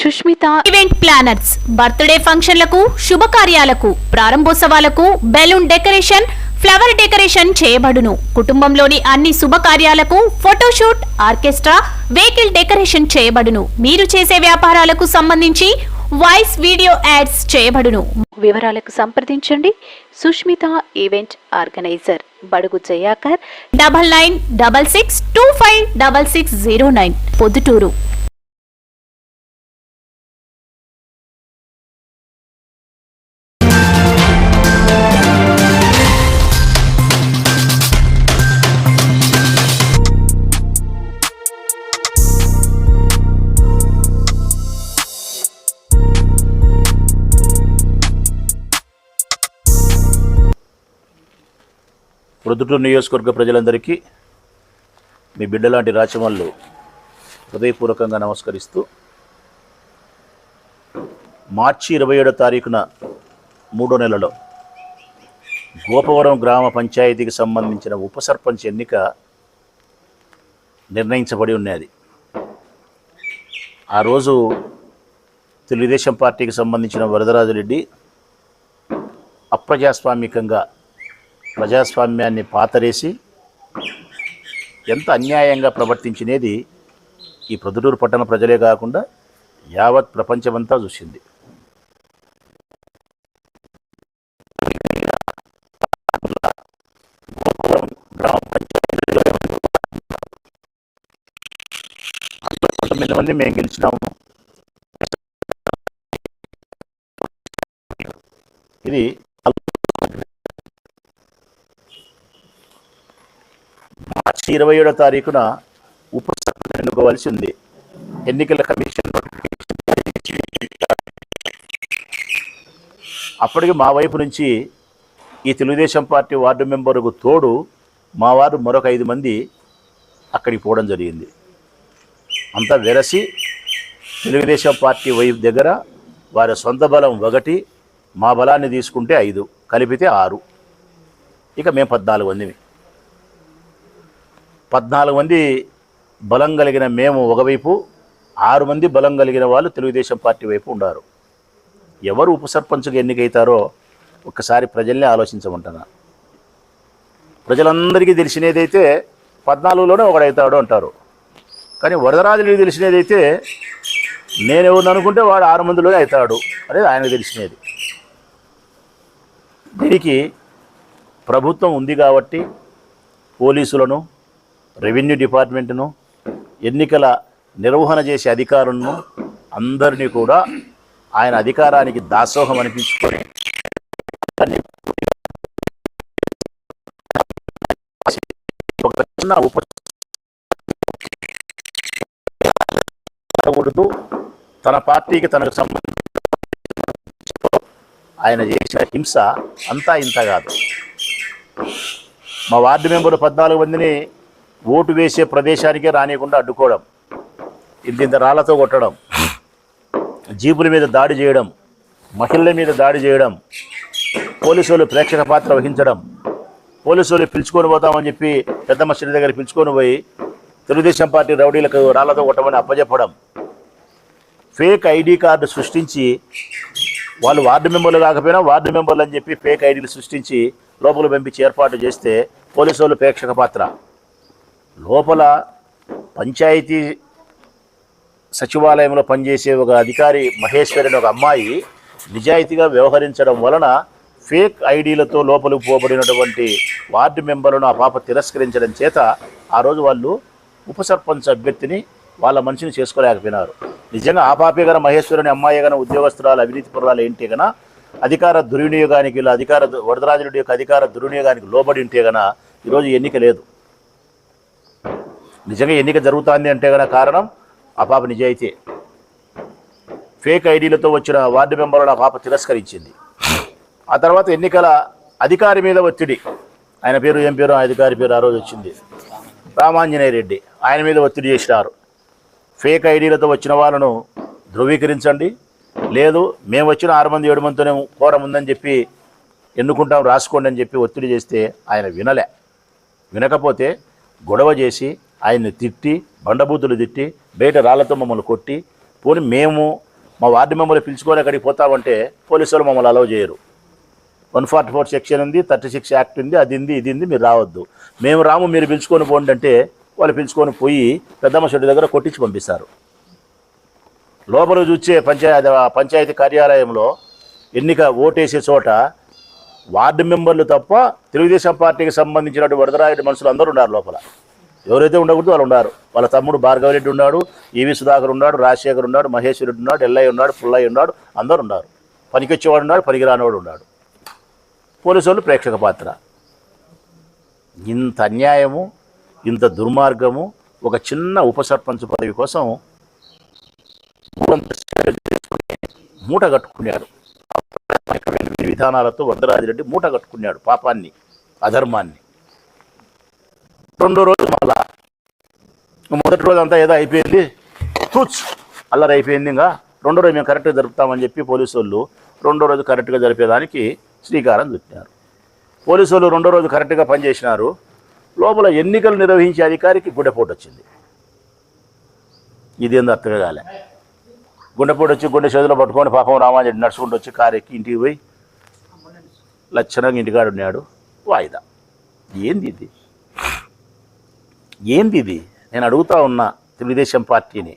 Sushmita event planners birthday ఫంక్షన్లకు శుభకార్యాలకు ప్రారంభోత్సవాలకు బెలూన్ డెకరేషన్ ఫ్లవర్ డెకరేషన్ చేయబడును. కుటుంబంలోని అన్ని శుభకార్యాలకు ఫోటోషూట్ ఆర్కెస్ట్రా వెహికల్ డెకరేషన్ చేయబడును. మీరు చేసే వ్యాపారాలకు సంబంధించి వాయిస్ వీడియో యాడ్స్ చేయబడును. వివరాలకు సంప్రదించండి. Sushmita event organiser Badugu Jayakar. Double nine double six two five double six zero nine Proddatur. Proddatur నియోజకవర్గ ప్రజలందరికీ మీ బిడ్డలాంటి రాచమల్లు హృదయపూర్వకంగా నమస్కరిస్తూ మార్చి ఇరవై ఏడో తారీఖున మూడో నెలలో గోపవరం గ్రామ పంచాయతీకి సంబంధించిన ఉప సర్పంచ్ ఎన్నిక నిర్ణయించబడి ఉన్నది. ఆ రోజు తెలుగుదేశం పార్టీకి సంబంధించిన వరదరాజురెడ్డి అప్రజాస్వామికంగా ప్రజాస్వామ్యాన్ని పాతరేసి ఎంత అన్యాయంగా ప్రవర్తించినది ఈ ప్రొద్దుటూరు పట్టణ ప్రజలే కాకుండా యావత్ ప్రపంచమంతా చూసింది. తొమ్మిది మంది మేము గెలిచినాము. ఇది ఇరవై ఏడో తారీఖున ఉప సర్పంచ్ ఎన్నుకోవాల్సి ఉంది. ఎన్నికల కమిషన్ అప్పటికి మా వైపు నుంచి ఈ తెలుగుదేశం పార్టీ వార్డు మెంబరుకు తోడు మా వారు మరొక ఐదు మంది అక్కడికి పోవడం జరిగింది. అంతా వెరసి తెలుగుదేశం పార్టీ వైపు దగ్గర వారి సొంత బలం ఒకటి మా బలాన్ని తీసుకుంటే ఐదు కలిపితే ఆరు. ఇక మేము పద్నాలుగు మందిమి. పద్నాలుగు మంది బలం కలిగిన మేము ఒకవైపు ఆరు మంది బలం కలిగిన వాళ్ళు తెలుగుదేశం పార్టీ వైపు ఉండారు. ఎవరు ఉప సర్పంచ్గా ఎన్నికైతారో ఒక్కసారి ప్రజల్ని ఆలోచించమంటున్నా. ప్రజలందరికీ తెలిసినదైతే పద్నాలుగులోనే ఒకడవుతాడు అంటారు. కానీ వరదరాజులకి తెలిసినదైతే నేను ఎవరిని అనుకుంటే వాడు ఆరు మందిలోనే అవుతాడు అనేది ఆయనకు తెలిసినది. దీనికి ప్రభుత్వం ఉంది కాబట్టి పోలీసులను రెవెన్యూ డిపార్ట్మెంట్ను ఎన్నికల నిర్వహణ చేసే అధికారులను అందరినీ కూడా ఆయన అధికారానికి దాసోహం అనిపించుకొని ఒక చిన్న ఉప కొడుతూ తన పార్టీకి తనకు సంబంధించిన ఆయన చేసిన హింస అంతా ఇంత కాదు. మా వార్డు మెంబరు పద్నాలుగు మందిని ఓటు వేసే ప్రదేశానికే రానియకుండా అడ్డుకోవడం ఇంత రాళ్ళతో కొట్టడం జీపుల మీద దాడి చేయడం మహిళల మీద దాడి చేయడం పోలీసులు ప్రేక్షక పాత్ర వహించడం పోలీసులు పిలుచుకొని పోతామని చెప్పి పెద్ద మసీదు దగ్గర పిలుచుకొని పోయి తెలుగుదేశం పార్టీ రౌడీలకు రాళ్ళతో కొట్టమని అప్పజెప్పడం ఫేక్ ఐడి కార్డు సృష్టించి వాళ్ళు వార్డు మెంబర్లు కాకపోయినా వార్డు మెంబర్లు అని చెప్పి ఫేక్ ఐడీలు సృష్టించి లోపల పంపించి ఏర్పాటు చేస్తే పోలీసు వాళ్ళు ప్రేక్షక పాత్ర. లోపల పంచాయతీ సచివాలయంలో పనిచేసే ఒక అధికారి మహేశ్వరి అనే ఒక అమ్మాయి నిజాయితీగా వ్యవహరించడం వలన ఫేక్ ఐడీలతో లోపలికి పోబడినటువంటి వార్డు మెంబర్లను ఆ పాప తిరస్కరించడం చేత ఆ రోజు వాళ్ళు ఉప సర్పంచ్ అభ్యర్థిని వాళ్ళ మనిషిని చేసుకోలేకపోయినారు. నిజంగా ఆ పాపే గన మహేశ్వరుని అమ్మాయి గన ఉద్యోగస్తురాలు అవినీతి పురాలు ఏంటి గన అధికార దుర్వినియోగానికి ఇలా అధికార వరదరాజుడి యొక్క అధికార దుర్వినియోగానికి లోబడి ఉంటే గన ఈరోజు ఎన్నిక లేదు. నిజంగా ఎన్నిక జరుగుతుంది అంటే గల కారణం ఆ పాప నిజాయితీ. ఫేక్ ఐడీలతో వచ్చిన వార్డు మెంబర్లు ఆ పాప తిరస్కరించింది. ఆ తర్వాత ఎన్నికల అధికారి మీద ఒత్తిడి. ఆయన పేరు ఏం పేరు ఆ అధికారి పేరు ఆ రోజు వచ్చింది. రామాంజనేయ రెడ్డి ఆయన మీద ఒత్తిడి చేసినారు. ఫేక్ ఐడీలతో వచ్చిన వాళ్ళను ధృవీకరించండి. లేదు మేము వచ్చిన ఆరు మంది ఏడు మందితోనే కోరం ఉందని చెప్పి ఎన్నుకుంటాం రాసుకోండి అని చెప్పి ఒత్తిడి చేస్తే ఆయన వినలే. వినకపోతే గొడవ చేసి ఆయన్ని తిట్టి బండబూతులు తిట్టి బయట రాళ్ళతో మమ్మల్ని కొట్టి పోని మేము మా వార్డు మెంబర్లు పిలుచుకొని అక్కడికి పోతామంటే పోలీసు వాళ్ళు మమ్మల్ని అలౌ చేయరు. వన్ ఫార్టీ ఫోర్ సెక్షన్ ఉంది థర్టీ సిక్స్ యాక్ట్ ఉంది అది ఉంది ఇది ఉంది మీరు రావద్దు. మేము రాము మీరు పిలుచుకొని పోండి అంటే వాళ్ళు పిలుచుకొని పోయి పెద్దమ్మ చెట్టు దగ్గర కొట్టించి పంపిస్తారు. లోపల చూచే పంచాయతీ పంచాయతీ కార్యాలయంలో ఎన్నిక ఓటేసే చోట వార్డు మెంబర్లు తప్ప తెలుగుదేశం పార్టీకి సంబంధించినటువంటి వరదరాయుడు మనుషులు అందరూ ఉన్నారు లోపల. ఎవరైతే ఉండకూడదు వాళ్ళు ఉన్నారు వాళ్ళ తమ్ముడు భార్గవరెడ్డి ఉన్నాడు ఈవి సుధాకర్ ఉన్నాడు రాజశేఖర్ ఉన్నాడు మహేశ్వర్ రెడ్డి ఉన్నాడు ఎల్లయ్య ఉన్నాడు పుల్లయ్య ఉన్నాడు అందరు ఉన్నారు. పనికొచ్చేవాడు ఉన్నాడు పనికిరానివాడు ఉన్నాడు. పోలీసు వాళ్ళు ప్రేక్షక పాత్ర. ఇంత అన్యాయము ఇంత దుర్మార్గము ఒక చిన్న ఉప సర్పంచ్ పదవి కోసం మూట కట్టుకున్నాడు. విధానాలతో వరదరాజిరెడ్డి మూట కట్టుకున్నాడు పాపాన్ని అధర్మాన్ని. రెండో రోజు మళ్ళా. మొదటి రోజు అంతా ఏదో అయిపోయింది. తూచ్! అల్లరి అయిపోయింది ఇంకా. రెండో రోజు మేము కరెక్ట్గా జరుపుతామని చెప్పి పోలీసు వాళ్ళు రెండో రోజు కరెక్ట్గా జరిపేదానికి శ్రీకారం చుట్టినారు పోలీసు వాళ్ళు రెండో రోజు కరెక్ట్గా పనిచేసినారు. లోపల ఎన్నికలు నిర్వహించే అధికారికి గుండెపోటు వచ్చింది ఇదేందో అర్థం కాలే. గుండెపోటు వచ్చి గుండె చేతిలో పట్టుకొని పాపం రామాజెడ్డి నడుచుకుంటూ వచ్చి కారు ఎక్కి ఇంటికి పోయి లక్షణంగా ఇంటికాడు ఉన్నాడు వాయిదా. ఏంది ఇది? ఏంది ఇది నేను అడుగుతా ఉన్నా తెలుగుదేశం పార్టీని.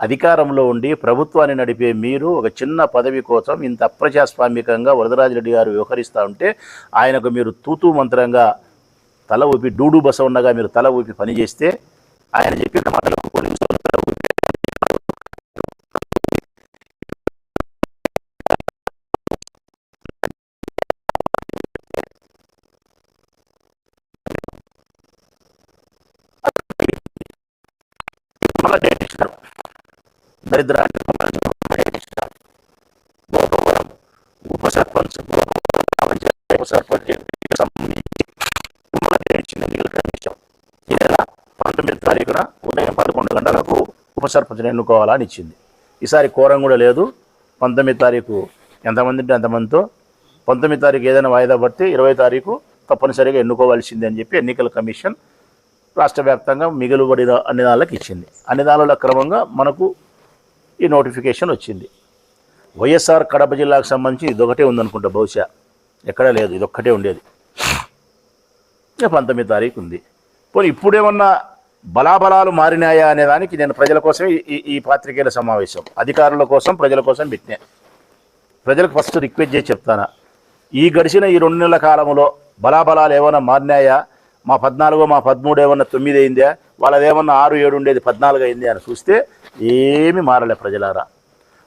అధికారంలో ఉండి ప్రభుత్వాన్ని నడిపే మీరు ఒక చిన్న పదవి కోసం ఇంత అప్రజాస్వామికంగా వరదరాజరెడ్డి గారు వ్యవహరిస్తూ ఉంటే ఆయనకు మీరు తూతూ మంత్రంగా తల ఊపి డూడు ఉండగా మీరు తల ఊపి పనిచేస్తే ఆయన చెప్పిన ఎన్నికల కమిషన్ ఈ నెల పంతొమ్మిది తారీఖున ఉదయం పదకొండు గంటలకు ఉప సర్పంచ్ని ఎన్నుకోవాలని ఇచ్చింది. ఈసారి కోరం కూడా లేదు. పంతొమ్మిది తారీఖు ఎంతమంది ఉంటే అంతమందితో పంతొమ్మిది తారీఖు ఏదైనా వాయిదా పడితే ఇరవై తారీఖు తప్పనిసరిగా ఎన్నుకోవాల్సిందే అని చెప్పి ఎన్నికల కమిషన్ రాష్ట్ర వ్యాప్తంగా మిగులుబడిన అన్ని దానికి ఇచ్చింది. అన్ని దానిలో క్రమంగా మనకు ఈ నోటిఫికేషన్ వచ్చింది. వైఎస్ఆర్ కడప జిల్లాకు సంబంధించి ఇదొకటే ఉందనుకుంటా బహుశా. ఎక్కడా లేదు ఇదొక్కటే ఉండేది. ఇక పంతొమ్మిది తారీఖు ఉంది. పోనీ ఇప్పుడేమన్నా బలాబలాలు మారినాయా అనే దానికి నేను ప్రజల కోసం ఈ ఈ పాత్రికేయుల సమావేశం. అధికారుల కోసం ప్రజల కోసం పెట్టినా. ప్రజలకు ఫస్ట్ రిక్వెస్ట్ చేసి చెప్తానా. ఈ గడిచిన ఈ రెండు నెలల కాలంలో బలాబలాలు ఏమైనా మారినాయా? మా పద్నాలుగో మా పదమూడు ఏమన్నా తొమ్మిది అయిందా? వాళ్ళది ఏమన్నా ఆరు ఏడు ఉండేది పద్నాలుగు అయింది అని చూస్తే ఏమి మారలే ప్రజలారా.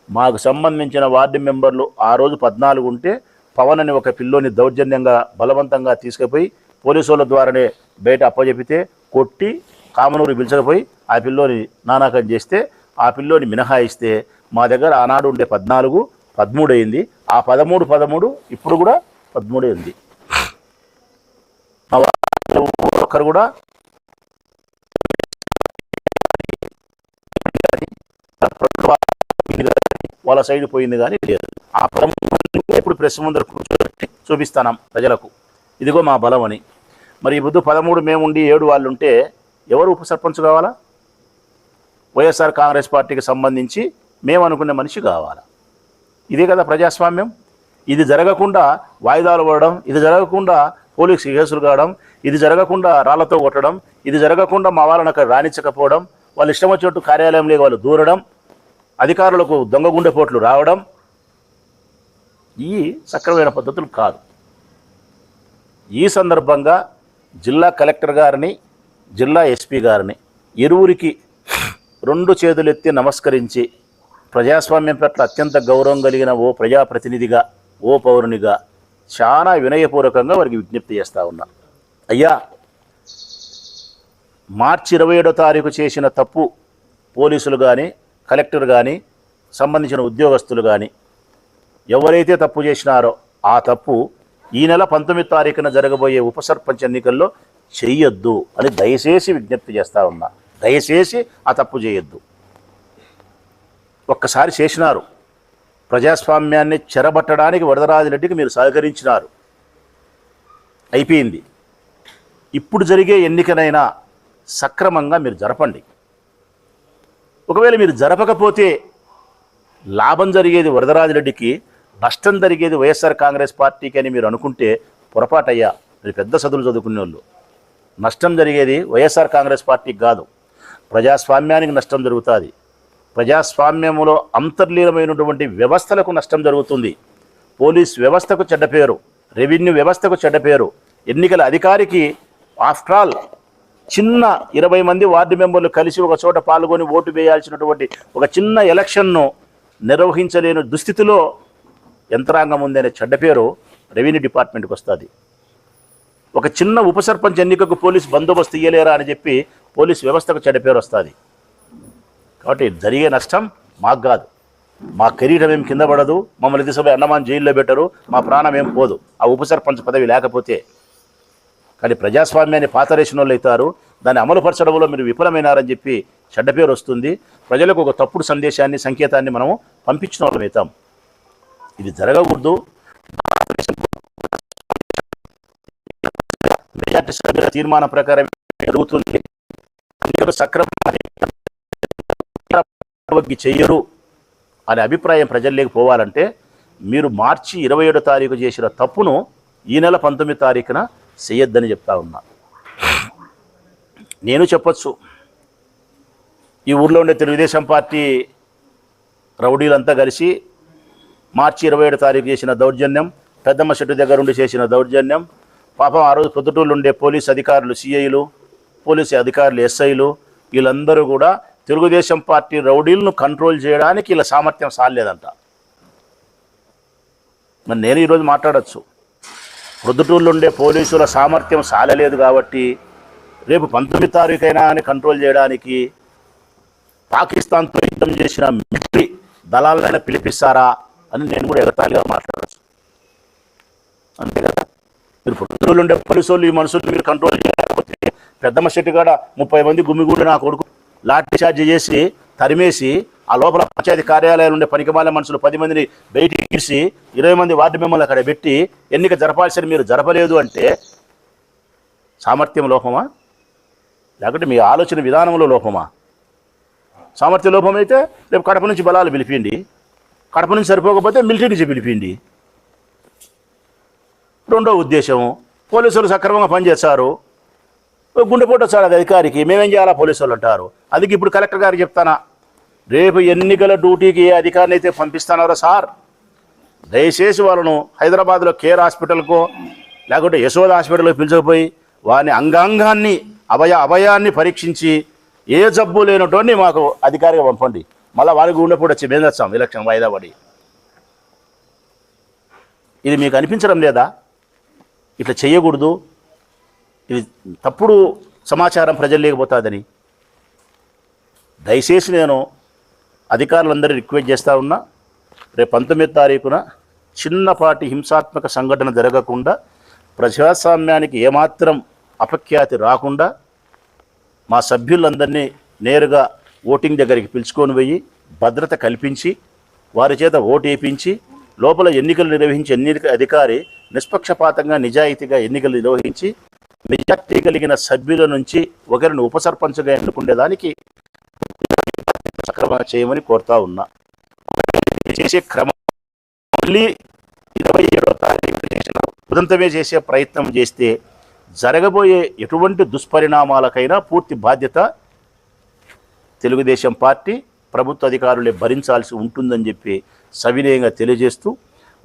మాకు సంబంధించిన వార్డు మెంబర్లు ఆ రోజు పద్నాలుగు ఉంటే పవన్ అని ఒక పిల్లోని దౌర్జన్యంగా బలవంతంగా తీసుకుపోయి పోలీసు వాళ్ళ ద్వారానే బయట అప్పచెపితే కొట్టి కామనూరు పిలిచకపోయి ఆ పిల్లోని నానాకం చేస్తే ఆ పిల్లోని మినహాయిస్తే మా దగ్గర ఆనాడు ఉండే పద్నాలుగు పదమూడు అయింది. ఆ పదమూడు పదమూడు ఇప్పుడు కూడా పదమూడే ఉంది. మా ఒక్కరు కూడా వాళ్ళ సైడ్ పోయింది కానీ లేదు. ఆ పదమూడు ఇప్పుడు ప్రెస్ ముందర కూర్చోబెట్టి చూపిస్తాను ప్రజలకు. ఇదిగో మా బలం అని. మరి ఈ బుద్ధు పదమూడు మేముండి ఏడు వాళ్ళు ఉంటే ఎవరు ఉప సర్పంచ్ కావాలా? వైఎస్ఆర్ కాంగ్రెస్ పార్టీకి సంబంధించి మేము అనుకునే మనిషి కావాలా? ఇదే కదా ప్రజాస్వామ్యం. ఇది జరగకుండా వాయిదాలు పడడం ఇది జరగకుండా పోలీస్ కేసులు కావడం ఇది జరగకుండా రాళ్ళతో కొట్టడం ఇది జరగకుండా మా వాళ్ళని అక్కడ రాణించకపోవడం వాళ్ళు ఇష్టం వచ్చినట్టు కార్యాలయంలో వాళ్ళు దూరడం అధికారులకు దొంగ గుండెపోట్లు రావడం ఈ సక్రమైన పద్ధతులు కాదు. ఈ సందర్భంగా జిల్లా కలెక్టర్ గారిని జిల్లా ఎస్పీ గారిని ఇరువురికి రెండు చేతులెత్తి నమస్కరించి ప్రజాస్వామ్యం పట్ల అత్యంత గౌరవం కలిగిన ఓ ప్రజాప్రతినిధిగా ఓ పౌరునిగా చాలా వినయపూర్వకంగా వారికి విజ్ఞప్తి చేస్తూ ఉన్నా. అయ్యా మార్చి ఇరవై ఏడో తారీఖు చేసిన తప్పు పోలీసులు కానీ కలెక్టర్ కానీ సంబంధించిన ఉద్యోగస్తులు కానీ ఎవరైతే తప్పు చేసినారో ఆ తప్పు ఈ నెల పంతొమ్మిది తారీఖున జరగబోయే ఉప సర్పంచ్ ఎన్నికల్లో చెయ్యొద్దు అని దయచేసి విజ్ఞప్తి చేస్తా ఉన్నా. దయచేసి ఆ తప్పు చేయొద్దు. ఒక్కసారి చేసినారు. ప్రజాస్వామ్యాన్ని చెరబట్టడానికి వరదరాజిరెడ్డికి మీరు సహకరించినారు. అయిపోయింది. ఇప్పుడు జరిగే ఎన్నికనైనా సక్రమంగా మీరు జరపండి. ఒకవేళ మీరు జరపకపోతే లాభం జరిగేది వరదరాజిరెడ్డికి నష్టం జరిగేది వైఎస్ఆర్ కాంగ్రెస్ పార్టీకి అని మీరు అనుకుంటే పొరపాటయ్యా మీరు పెద్ద చదువులు చదువుకునే వాళ్ళు నష్టం జరిగేది వైఎస్ఆర్ కాంగ్రెస్ పార్టీకి కాదు. ప్రజాస్వామ్యానికి నష్టం జరుగుతుంది. ప్రజాస్వామ్యంలో అంతర్లీనమైనటువంటి వ్యవస్థలకు నష్టం జరుగుతుంది. పోలీస్ వ్యవస్థకు చెడ్డ పేరు రెవెన్యూ వ్యవస్థకు చెడ్డ పేరు. ఎన్నికల అధికారికి ఆఫ్టర్ ఆల్ చిన్న ఇరవై మంది వార్డు మెంబర్లు కలిసి ఒక చోట పాల్గొని ఓటు వేయాల్సినటువంటి ఒక చిన్న ఎలక్షన్ను నిర్వహించలేని దుస్థితిలో యంత్రాంగం ఉందనే చెడ్డ పేరు రెవెన్యూ డిపార్ట్మెంట్కి వస్తుంది. ఒక చిన్న ఉప సర్పంచ్ ఎన్నికకు పోలీస్ బందోబస్తు ఇయ్యలేరా అని చెప్పి పోలీస్ వ్యవస్థకు చెడ్డ పేరు వస్తుంది. కాబట్టి జరిగే నష్టం మాకు కాదు. మా కెరీరం ఏం కింద పడదు మమ్మల్ని తీసుకుపోయి అన్నమాన్ జైల్లో పెట్టరు మా ప్రాణం ఏం పోదు. ఆ ఉప సర్పంచ్ పదవి లేకపోతే. కానీ ప్రజాస్వామ్యాన్ని పాతరేసిన వాళ్ళు అవుతారు దాన్ని అమలుపరచడంలో మీరు విఫలమైనారని చెప్పి చెడ్డ పేరు వస్తుంది. ప్రజలకు ఒక తప్పుడు సందేశాన్ని సంకేతాన్ని మనము పంపించిన వాళ్ళం అవుతాం. ఇది జరగకూడదు. మెజార్టీ సభ్యుల తీర్మానం ప్రకారం జరుగుతుంది. ఎన్నికలు సక్రమంగా చెయ్యరు అనే అభిప్రాయం ప్రజల్లోకి పోవాలంటే మీరు మార్చి ఇరవై ఏడో తారీఖు చేసిన తప్పును ఈ నెల పంతొమ్మిది తారీఖున చేయొద్దని చెప్తా ఉన్నా. నేను చెప్పచ్చు. ఈ ఊర్లో ఉండే తెలుగుదేశం పార్టీ రౌడీలంతా కలిసి మార్చి ఇరవై ఏడు తారీఖు చేసిన దౌర్జన్యం పెద్దమ్మ చెట్టు దగ్గర ఉండి చేసిన దౌర్జన్యం పాపం ఆ రోజు పొద్దుటూళ్ళు ఉండే పోలీస్ అధికారులు సిఐలు పోలీసు అధికారులు ఎస్ఐలు వీళ్ళందరూ కూడా తెలుగుదేశం పార్టీ రౌడీలను కంట్రోల్ చేయడానికి వీళ్ళ సామర్థ్యం సాలేదంట మరి నేను ఈరోజు మాట్లాడచ్చు. ప్రొద్దుటూళ్ళు ఉండే పోలీసుల సామర్థ్యం సాలలేదు కాబట్టి రేపు పంతొమ్మిది తారీఖైనా అని కంట్రోల్ చేయడానికి పాకిస్తాన్తో యుద్ధం చేసిన మిలిటరీ దళాలైనా పిలిపిస్తారా? అని నేను కూడా ఎగతాళిగా మాట్లాడచ్చు. అంతే కదా? మీరు పొద్దుటూళ్ళు ఉండే పోలీసులు ఈ మనుషులు మీరు కంట్రోల్ చేయకపోతే పెద్దమ్మ శెట్టి కాడ ముప్పై మంది గుమ్మిగూడి నా కొడుకు లాఠీ చార్జ్ చేసి తరిమేసి ఆ లోపల పంచాయతీ కార్యాలయాలు ఉండే పనికిమాల మనుషులు పది మందిని బయటికి తీసి ఇరవై మంది వార్డు మెంబర్లు అక్కడ పెట్టి ఎన్నిక జరపాల్సిన మీరు జరపలేదు అంటే సామర్థ్యం లోపమా? లేకుంటే మీ ఆలోచన విధానంలో లోపమా? సామర్థ్య లోపం అయితే రేపు కడప నుంచి బలాలు పిలిపిండి. కడప నుంచి సరిపోకపోతే మిలిటరీ నుంచి పిలిపిండి రెండో ఉద్దేశం పోలీసులు సక్రమంగా పనిచేస్తారు. గుండెపోటు వచ్చాడు అది అధికారికి మేమేం చేయాలా? పోలీసు వాళ్ళు అంటారు. అందుకే ఇప్పుడు కలెక్టర్ గారికి చెప్తానా రేపు ఎన్నికల డ్యూటీకి ఏ అధికారిని అయితే పంపిస్తున్నారో సార్ దయచేసి వాళ్ళను హైదరాబాద్లో కేర్ హాస్పిటల్కో లేకుంటే యశోద హాస్పిటల్కి పిలిచకపోయి వాని అంగాంగాన్ని అభయ అభయాన్ని పరీక్షించి ఏ జబ్బు లేనటువంటి మాకు అధికారిగా పంపండి. మళ్ళీ వారికి ఉన్నప్పుడు వచ్చి మేము తెచ్చాం ఎలక్షన్ వాయిదా పడి ఇది మీకు అనిపించడం లేదా? ఇట్లా చేయకూడదు ఇది తప్పుడు సమాచారం ప్రజలు లేకపోతుందని. దయచేసి నేను అధికారులందరూ రిక్వెస్ట్ చేస్తూ ఉన్నా రేపు పంతొమ్మిది తారీఖున చిన్నపాటి హింసాత్మక సంఘటన జరగకుండా ప్రజాస్వామ్యానికి ఏమాత్రం అపఖ్యాతి రాకుండా మా సభ్యులందరినీ నేరుగా ఓటింగ్ దగ్గరికి పిలుచుకొని పోయి భద్రత కల్పించి వారి చేత ఓటు వేయించి లోపల ఎన్నికలు నిర్వహించే ఎన్నిక అధికారి నిష్పక్షపాతంగా నిజాయితీగా ఎన్నికలు నిర్వహించి మెజార్టీ కలిగిన సభ్యుల నుంచి ఒకరిని ఉపసర్పంచ్గా ఎన్నుకునేదానికి సక్రమంగా చేయమని కోరుతా ఉన్నా. చేసే క్రమం మళ్ళీ ఇరవై ఏడో తారీఖు ఉదంతమే చేసే ప్రయత్నం చేస్తే జరగబోయే ఎటువంటి దుష్పరిణామాలకైనా పూర్తి బాధ్యత తెలుగుదేశం పార్టీ ప్రభుత్వ అధికారులే భరించాల్సి ఉంటుందని చెప్పి సవినయంగా తెలియజేస్తూ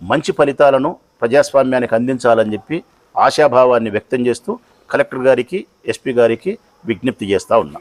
మంచి ఫలితాలను ప్రజాస్వామ్యానికి అందించాలని చెప్పి ఆశాభావాన్ని వ్యక్తం చేస్తూ కలెక్టర్ గారికి ఎస్పీ గారికి విజ్ఞప్తి చేస్తూ ఉన్నా.